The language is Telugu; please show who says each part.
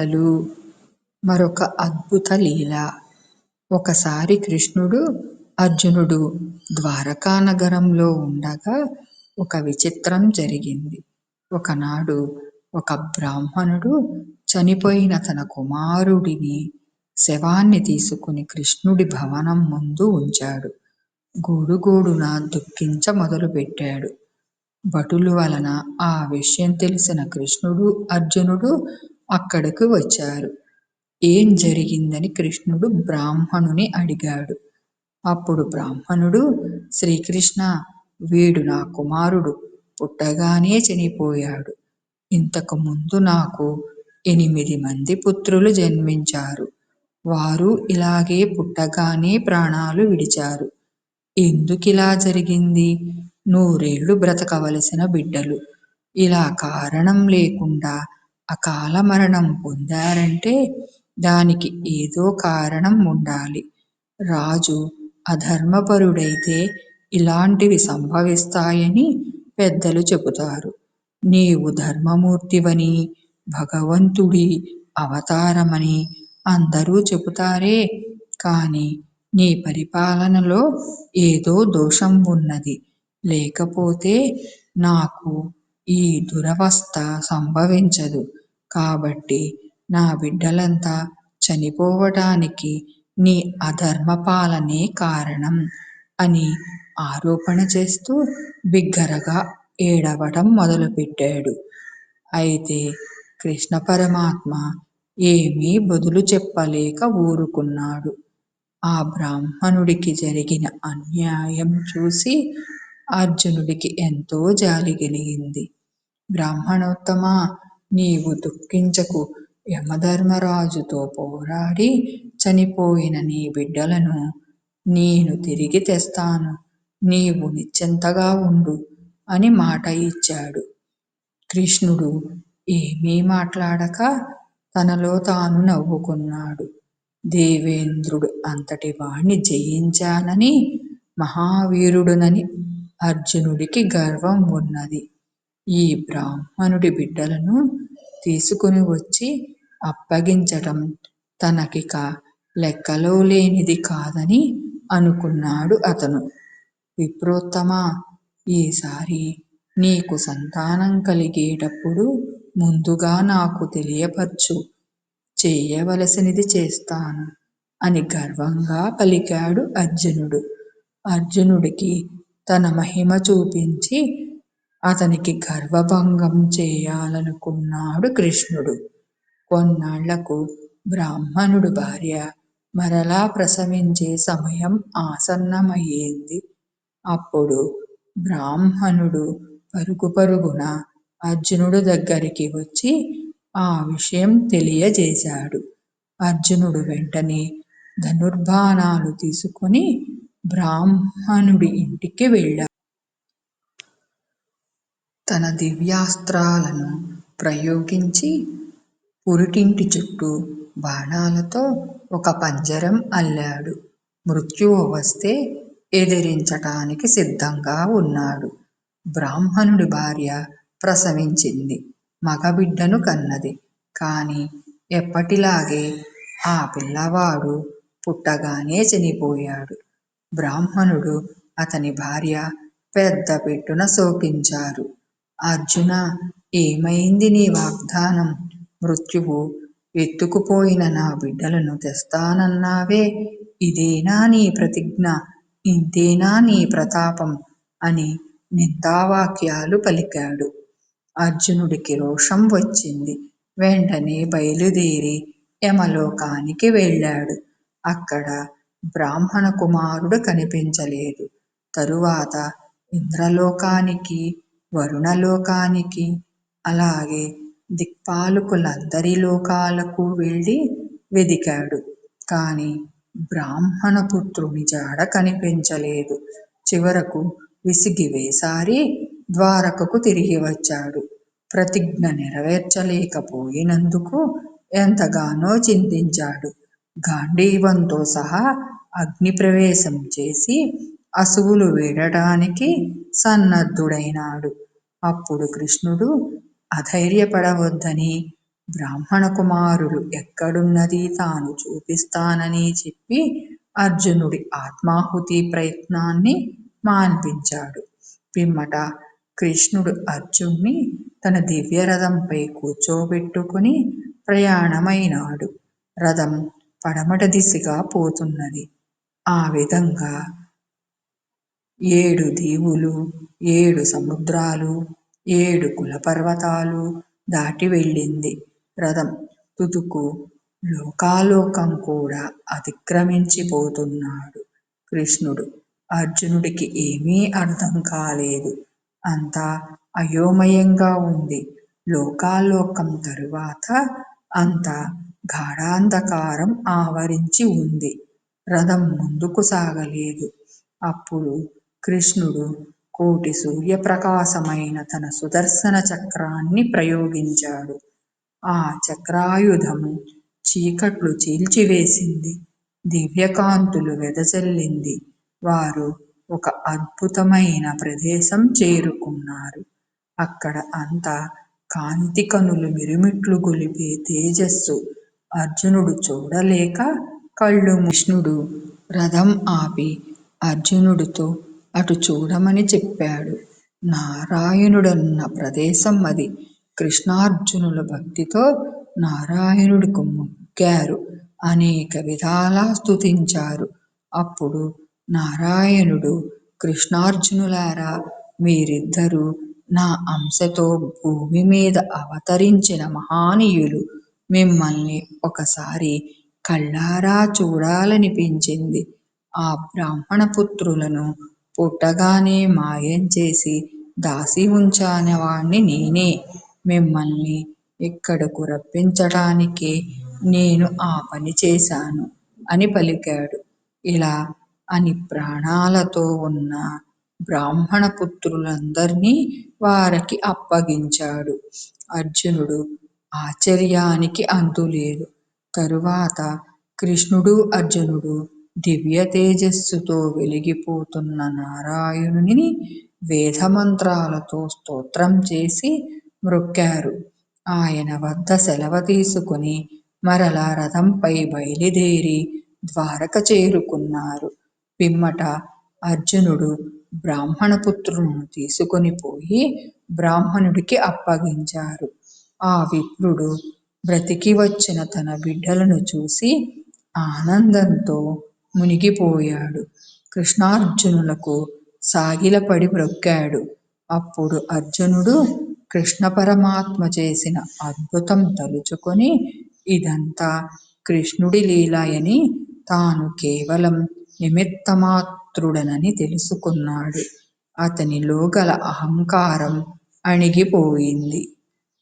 Speaker 1: లీలలు మరొక అద్భుత లీల. ఒకసారి కృష్ణుడు అర్జునుడు ద్వారకా నగరంలో ఉండగా ఒక విచిత్రం జరిగింది. ఒకనాడు ఒక బ్రాహ్మణుడు చనిపోయిన తన కుమారుడిని శవాన్ని తీసుకుని కృష్ణుడి భవనం ముందు ఉంచాడు. గూడుగూడున దుఃఖించ మొదలుపెట్టాడు. భటులు వలన ఆ విషయం తెలిసిన కృష్ణుడు అర్జునుడు అక్కడకు వచ్చారు. ఏం జరిగిందని కృష్ణుడు బ్రాహ్మణుని అడిగాడు. అప్పుడు బ్రాహ్మణుడు శ్రీకృష్ణ వీడు నా కుమారుడు. పుట్టగానే చనిపోయాడు. ఇంతకు ముందు నాకు ఎనిమిది మంది పుత్రులు జన్మించారు. వారు ఇలాగే పుట్టగానే ప్రాణాలు విడిచారు. ఎందుకిలా జరిగింది? నూరేళ్ళు బ్రతకవలసిన బిడ్డలు. ఇలా కారణం లేకుండా అకాల మరణం పొందారంటే దానికి ఏదో కారణం ఉండాలి. రాజు అధర్మపరుడైతే ఇలాంటివి సంభవిస్తాయని పెద్దలు చెబుతారు. నీవు ధర్మమూర్తివని భగవంతుడి అవతారమని అందరూ చెబుతారే. కానీ నీ పరిపాలనలో ఏదో దోషం ఉన్నది. లేకపోతే నాకు ఈ దురవస్థ సంభవించదు. కాబట్టి నా బిడ్డలంతా చనిపోవటానికి నీ అధర్మపాలనే కారణం అని ఆరోపణ చేస్తూ బిగ్గరగా ఏడవటం మొదలుపెట్టాడు. అయితే కృష్ణ పరమాత్మ ఏమీ బదులు చెప్పలేక ఊరుకున్నాడు. ఆ బ్రాహ్మణుడికి జరిగిన అన్యాయం చూసి అర్జునుడికి ఎంతో జాలి కలిగింది. బ్రాహ్మణోత్తమా నీవు దుఃఖించకు. యమధర్మరాజుతో పోరాడి చనిపోయిన నీ బిడ్డలను నేను తిరిగి తెస్తాను. నీవు నిశ్చింతగా ఉండు అని మాట ఇచ్చాడు. కృష్ణుడు ఏమీ మాట్లాడక తనలో తాను నవ్వుకున్నాడు. దేవేంద్రుడు అంతటి వాణ్ణి జయించానని మహావీరుడునని అర్జునుడికి గర్వం ఉన్నది. ఈ బ్రాహ్మణుడి బిడ్డలను తీసుకుని వచ్చి అప్పగించటం తనకిక లెక్కలో లేనిది కాదని అనుకున్నాడు అతను. విప్రోత్తమా ఈసారి నీకు సంతానం కలిగేటప్పుడు ముందుగా నాకు తెలియపర్చు. చేయవలసినది చేస్తాను అని గర్వంగా పలికాడు అర్జునుడు. అర్జునుడికి తన మహిమ చూపించి అతనికి గర్వభంగం చేయాలనుకున్నాడు కృష్ణుడు. కొన్నాళ్ళకు బ్రాహ్మణుడు భార్య మరలా ప్రసవించే సమయం ఆసన్నమయ్యింది. అప్పుడు బ్రాహ్మణుడు పరుగు పరుగున అర్జునుడు దగ్గరికి వచ్చి ఆ విషయం తెలియజేశాడు. అర్జునుడు వెంటనే ధనుర్బాణాలు తీసుకుని బ్రాహ్మణుడి ఇంటికి వెళ్ళాడు. తన దివ్యాస్త్రాలను ప్రయోగించి పురిటింటి చుట్టూ బాణాలతో ఒక పంజరం అల్లాడు. మృత్యువు వస్తే ఎదిరించటానికి సిద్ధంగా ఉన్నాడు. బ్రాహ్మణుడి భార్య ప్రసవించింది. మగబిడ్డను కన్నది. కాని ఎప్పటిలాగే ఆ పిల్లవాడు పుట్టగానే చనిపోయాడు. బ్రాహ్మణుడు అతని భార్య పెద్ద పెట్టున శోకించారు. అర్జునా ఏమైంది నీ వాగ్దానం? మృత్యువు ఎత్తుకుపోయిన నా బిడ్డలను తెస్తానన్నావే. ఇదేనా నీ ప్రతిజ్ఞ? ఇంతేనా నీ ప్రతాపం? అని నిందావాక్యాలు పలికాడు. అర్జునుడికి రోషం వచ్చింది. వెంటనే బయలుదేరి యమలోకానికి వెళ్ళాడు. అక్కడ బ్రాహ్మణ కుమారుడు కనిపించలేదు. తరువాత ఇంద్రలోకానికి వరుణలోకానికి అలాగే దిక్పాలకులందరి లోకాలకు వెళ్ళి వెదికాడు. కానీ బ్రాహ్మణ పుత్రుని జాడ కనిపించలేదు. చివరకు విసిగి వేసారి ద్వారకకు తిరిగి వచ్చాడు. ప్రతిజ్ఞ నెరవేర్చలేకపోయినందుకు ఎంతగానో చింతించాడు. గాంధీవంతో సహా అగ్నిప్రవేశం చేసి అసువులు వీడటానికి సన్నద్ధుడైనాడు అప్పుడు కృష్ణుడు అధైర్యపడవద్దని బ్రాహ్మణ కుమారులు ఎక్కడున్నదీ తాను చూపిస్తానని చెప్పి అర్జునుడి ఆత్మాహుతి ప్రయత్నాన్ని మాన్పించాడు. పిమ్మట కృష్ణుడు అర్జున్ని తన దివ్యరథంపై కూర్చోబెట్టుకుని ప్రయాణమైనాడు. రథం పడమట దిశగా పోతున్నది. ఆ విధంగా ఏడు దీవులు, ఏడు సముద్రాలు, ఏడు కులపర్వతాలు దాటి వెళ్ళింది. రథం తుదుకు లోకాలోకం కూడా అతిక్రమించిపోతున్నాడు కృష్ణుడు. అర్జునుడికి ఏమీ అర్థం కాలేదు. అంతా అయోమయంగా ఉంది. లోకాలోకం తరువాత అంతా గాఢాంధకారం ఆవరించి ఉంది. రథం ముందుకు సాగలేదు. అప్పుడు కృష్ణుడు కోటి సూర్యప్రకాశమైన తన సుదర్శన చక్రాన్ని ప్రయోగించాడు. ఆ చక్రాయుధము చీకట్లు చీల్చివేసింది. దివ్యకాంతులు వెదజల్లింది. వారు ఒక అద్భుతమైన ప్రదేశం చేరుకున్నారు. అక్కడ అంతా కాంతి కనులు మిరుమిట్లు గొలిపే తేజస్సు. అర్జునుడు చూడలేక కళ్ళు కృష్ణుడు రథం ఆపి అర్జునుడితో అటు చూడమని చెప్పాడు. నారాయణుడున్న ప్రదేశం అది. కృష్ణార్జునుల భక్తితో నారాయణుడికి మొక్కారు. అనేక విధాలా స్తుతించారు. అప్పుడు నారాయణుడు కృష్ణార్జునులారా మీరిద్దరూ నా అంశతో భూమి మీద అవతరించిన మహనీయులు. మిమ్మల్ని ఒకసారి కళ్ళారా చూడాలనిపించింది. ఆ బ్రాహ్మణ పుత్రులను పుట్టగానే మాయం చేసి దాసి ఉంచానేవాణ్ణి నేనే. మిమ్మల్ని ఇక్కడకు రప్పించటానికే నేను ఆ పని చేశాను అని పలికాడు. ఇలా అని ప్రాణాలతో ఉన్న బ్రాహ్మణ పుత్రులందర్నీ వారికి అప్పగించాడు. అర్జునుడు ఆశ్చర్యానికి అంతులేదు. తరువాత కృష్ణుడు అర్జునుడు దివ్య తేజస్సుతో వెలిగిపోతున్న నారాయణుని వేదమంత్రాలతో స్తోత్రం చేసి మ్రొక్కారు. ఆయన వద్ద సెలవు తీసుకుని మరల రథంపై బయలుదేరి ద్వారక చేరుకున్నారు. పిమ్మట అర్జునుడు బ్రాహ్మణపుత్రులను తీసుకుని పోయి బ్రాహ్మణుడికి అప్పగించారు. ఆ విప్రుడు బ్రతికి వచ్చిన తన బిడ్డలను చూసి ఆనందంతో మునిగిపోయాడు. కృష్ణార్జునులకు సాగిలపడి మ్రొక్కాడు. అప్పుడు అర్జునుడు కృష్ణపరమాత్మ చేసిన అద్భుతం తలుచుకుని ఇదంతా కృష్ణుడి లీలయనీ, తాను కేవలం నిమిత్తమాత్రుడనని తెలుసుకున్నాడు. అతనిలో గల అహంకారం అణిగిపోయింది.